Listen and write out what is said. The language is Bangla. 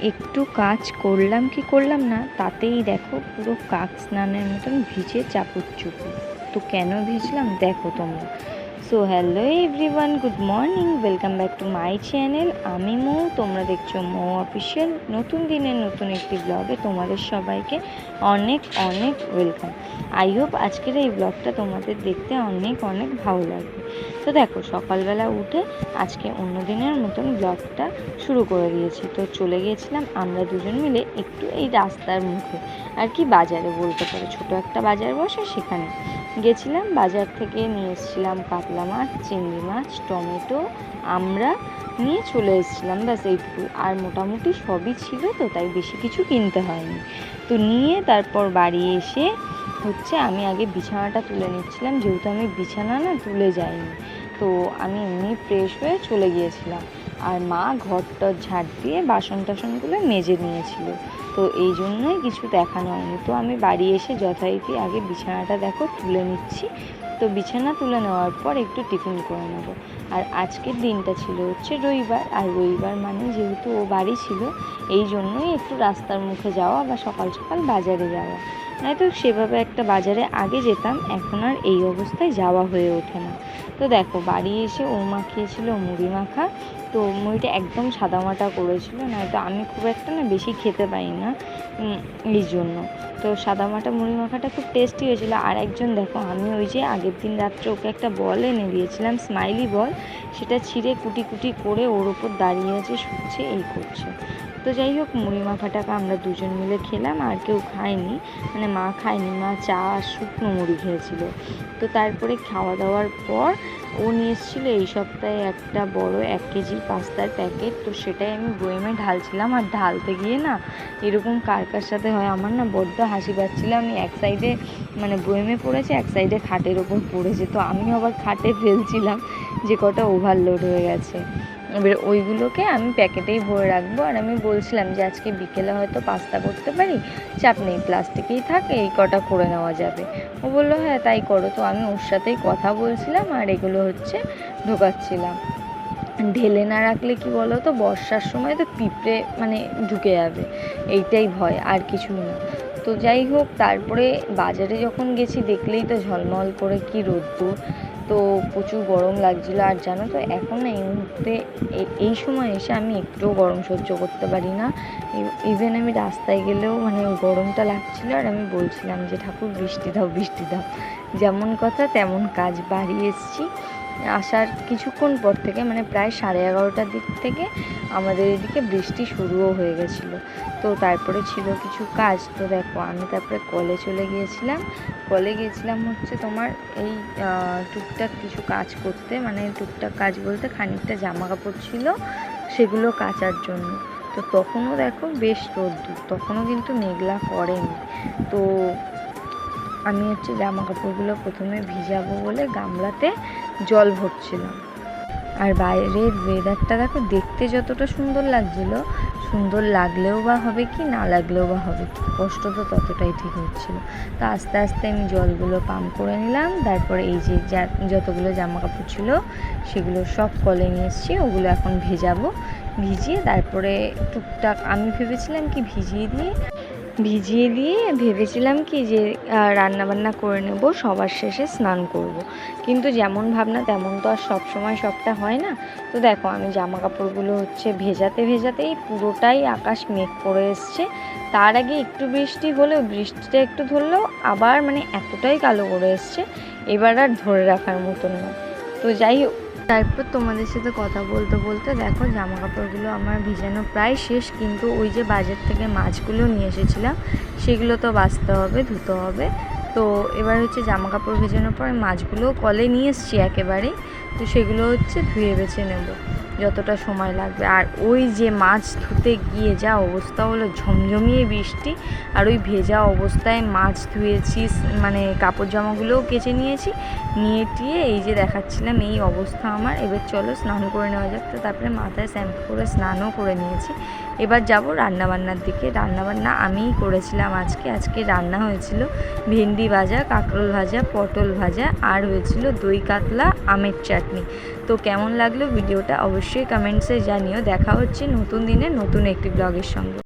একটু কাজ করলাম কি করলাম না, তাতেই দেখো পুরো কাক স্নানের মতন ভিজে চাপুর চুপুর তো কেন ভিজলাম? দেখো তোমরা। So hello everyone good morning welcome back to my channel আমি মৌ, তোমরা দেখছ মৌ অফিসিয়াল নতুন দিনের নতুন একটি ব্লগে তোমাদের সবাইকে অনেক অনেক ওয়েলকাম আই হোপ আজকের এই ব্লগটা তোমাদের দেখতে অনেক অনেক ভালো লাগবে। তো দেখো, সকালবেলা উঠে আজকে অন্য দিনের মতন ব্লগটা শুরু করে দিয়েছি। তো চলে গিয়েছিলাম আমরা দুজন মিলে একটু এই রাস্তার মুখে। আর কি বাজারে বলতে পারো, ছোট একটা বাজার বসে সেখানে। গেছিলাম, বাজার থেকে নিয়ে এসেছিলাম কাতলা মাছ, চিংড়ি মাছ, টমেটো, আমরা নিয়ে চলে এসেছিলাম, ব্যাস এইটুকু। আর মোটামুটি সবই ছিল তো, তাই বেশি কিছু কিনতে হয়নি। তো নিয়ে তারপর বাড়ি এসে হচ্ছে আমি আগে বিছানাটা তুলে নিচ্ছিলাম, যেহেতু আমি বিছানা না তুলে যাইনি, তো আমি এমনি ফ্রেশ হয়ে চলে গিয়েছিলাম। আর মা ঘরটর ঝাড় দিয়ে বাসন টাসনগুলো মেজে নিয়েছিল। তো এই জন্যই কিছু দেখানো হয়নি। তো আমি বাড়ি এসে যথারীতি আগে বিছানাটা দেখো তুলে নিচ্ছি। তো বিছানা তুলে নেওয়ার পর একটু টিফিন করে নেব। আর আজকের দিনটা ছিল হচ্ছে রবিবার, আর রবিবার মানে যেহেতু ও বাড়ি ছিল, এই জন্যই একটু রাস্তার মুখে যাওয়া বা সকাল সকাল বাজারে যাওয়া। নয়তো সেভাবে একটা বাজারে আগে যেতাম, এখন আর এই অবস্থায় যাওয়া হয়ে ওঠে না। তো দেখো, বাড়ি এসে ও মাখিয়েছিল মুড়ি মাখা, তো মুড়িটা একদম সাদামাটা করেছিল, নয়তো আমি খুব একটা না বেশি খেতে পারি না এই জন্য। তো সাদামাটা মুড়ি মাখাটা খুব টেস্টি হয়েছিল। আর একজন দেখো, আমি ওই যে আগের দিন রাত্রে ওকে একটা বল এনে দিয়েছিলাম স্মাইলি বল। সেটা ছিঁড়ে কুটি কুটি করে ওর ওপর দাঁড়িয়ে আছে, শুচ্ছে, এই করছে। তো যাই হোক, মুড়ি মাখাটাকে আমরা দুজন মিলে খেলাম, আর কেউ খায়নি। মানে মা খায়নি, মা চা শুকনো মুড়ি খেয়েছিল। তো তারপরে খাওয়া দাওয়ার পর ও নিয়ে এসেছিল এই সপ্তাহে একটা বড় এক কেজির পাস্তার প্যাকেট। তো সেটাই আমি বয়েমে ঢালছিলাম। আর ঢালতে গিয়ে না এরকম কার কার সাথে হয় আমার না বড্ড হাসি পাচ্ছিল। আমি এক সাইডে মানে বয়েমে পড়েছে, এক সাইডে খাটের ওপর পড়েছে। তো আমি আবার খাটে ফেলছিলাম যে কটা ওভারলোড হয়ে গেছে। এবার ওইগুলোকে আমি প্যাকেটেই ভরে রাখব। আর আমি বলছিলাম যে, আজকে বিকেলে হয়তো পাস্তা করতে পারি, চাপ নেই, প্লাস্টিকেই থাকে, এই কটা করে নেওয়া যাবে। ও বলল হ্যাঁ তাই করো। তো আমি ওর সাথেই কথা বলছিলাম, আর এগুলো হচ্ছে ঢোকাচ্ছিলাম। ঢেলে না রাখলে কি বলো তো বর্ষার সময় তো পিঁপড়ে মানে ঢুকে যাবে, এইটাই ভয়, আর কিছু না। তো যাই হোক, তারপরে বাজারে যখন গেছি, দেখলেই তো ঝলমল করে কি রোদ্দুর। তো প্রচুর গরম লাগছিল। আর জানো তো, এখন না এই মুহূর্তে এই সময় এসে আমি একটুও গরম সহ্য করতে পারি না। ইভেন আমি রাস্তায় গেলেও মানে গরমটা লাগছিল আর আমি বলছিলাম যে, ঠাকুর, বৃষ্টি দাও বৃষ্টি দাও। যেমন কথা তেমন কাজ বাড়িয়ে এসেছি। আসার কিছুক্ষণ পর থেকে মানে প্রায় সাড়ে এগারোটার দিক থেকে আমাদের এদিকে বৃষ্টি শুরুও হয়ে গেছিল। তো তারপরে ছিল কিছু কাজ। তো দেখো, আমি তারপরে কলে চলে গিয়েছিলাম। কলে গিয়েছিলাম হচ্ছে তোমার এই টুকটাক কিছু কাজ করতে। মানে টুকটাক কাজ বলতে খানিকটা জামা কাপড় ছিল, সেগুলো কাচার জন্য। তো তখনও দেখো বেশ রোদ্দুর, তখনও কিন্তু মেঘলা করেনি। তো আমি হচ্ছে জামা কাপড়গুলো প্রথমে ভিজাবো বলে গামলাতে জল ভরছিলাম আর বাইরের ওয়েদারটা দেখো, দেখতে যতটা সুন্দর লাগছিল, সুন্দর লাগলেও বা হবে কি, না লাগলেও বা হবে কি, কষ্ট তো ততটাই ঠিক হচ্ছিল। তো আস্তে আস্তে আমি জলগুলো পাম্প করে নিলাম, তারপরে এই যে যতগুলো জামা কাপড় ছিল, সেগুলো সব কলে নিয়ে এসেছি, ওগুলো এখন ভেজাবো, ভিজিয়ে তারপরে টুকটাক, আমি ভেবেছিলাম কি ভিজিয়ে দিয়ে ভিজিয়ে দিয়ে ভেবেছিলাম কি যে আহ, রান্না বান্না করে নেব সবার শেষে স্নান করব। কিন্তু যেমন ভাবনা তেমন তো আর সব সময় সবটা হয় না। তো দেখো আমি জামা কাপড়গুলো হচ্ছে ভেজাতে ভেজাতেই পুরোটাই আকাশ মেঘ করে এসছে। তার আগে একটু বৃষ্টি হলেও বৃষ্টিটা একটু ধরলেও আবার মানে এতটাই কালো করে এসছে এবার আর ধরে রাখার মতন না তো যাই হোক তারপর তোমাদের সাথে কথা বলতে বলতে দেখো জামা কাপড়গুলো আমার ভিজানো প্রায় শেষ, কিন্তু ওই যে বাজার থেকে মাছগুলো নিয়ে এসেছিলাম, সেগুলো তো বাঁচতে হবে, ধুতে হবে। তো এবার হচ্ছে জামা কাপড় ভেজানোর পর মাছগুলো কলে নিয়ে এসছি একেবারেই, তো সেগুলো হচ্ছে ধুয়ে বেছে নেব। যতটা সময় লাগবে। আর ওই যে মাছ ধুতে গিয়ে যা অবস্থা হলো, ঝমঝমিয়ে বৃষ্টি, আর ওই ভেজা অবস্থায় মাছ ধুয়েছি মানে কাপড় জামাগুলোও কেচে নিয়েছি, নিয়ে টিয়ে এই যে দেখাচ্ছিলাম এই অবস্থা আমার। এবার চলো স্নান করে নেওয়া যাক। তো তারপরে মাথায় শ্যাম্পু করে স্নানও করে নিয়েছি। এবার যাব রান্নাবান্নার দিকে। রান্নাবান্না আমিই করেছিলাম আজকে। আজকে রান্না হয়েছিল ভেন্ডি ভাজা, কাঁকরোল ভাজা, পটল ভাজা, আর হয়েছিল দই কাতলা, আমের চাটনি। তো কেমন লাগল ভিডিওটা অবশ্যই অবশ্যই কমেন্টসে জানিও। দেখা হচ্ছে নতুন দিনে নতুন একটি ব্লগের সঙ্গে।